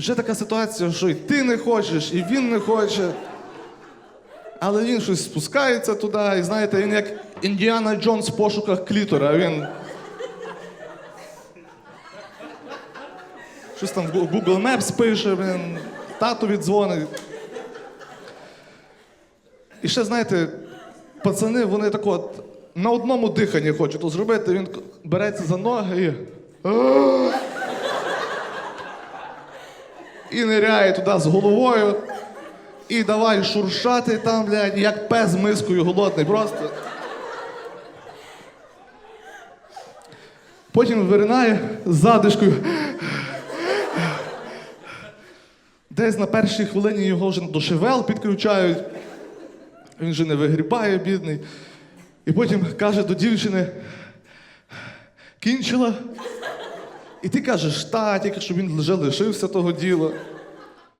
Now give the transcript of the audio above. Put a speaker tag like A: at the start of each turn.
A: Вже така ситуація, що і ти не хочеш, і він не хоче. Але він щось спускається туди, і знаєте, він як Індіана Джонс в пошуках клітора. Він. Щось там в Google Maps пише, він тату дзвонить. І ще, знаєте, пацани, вони так от на одному диханні хочуть зробити, він береться за ноги і. І ниряє туди з головою. І давай шуршати там, блядь, як пес мискою голодний просто. Потім виринає з задишкою. Десь на першій хвилині його вже до шевел підключають. Він же не вигрібає, бідний. І потім каже до дівчини: кінчила. І ти кажеш, та, тільки щоб він вже лишився того діла.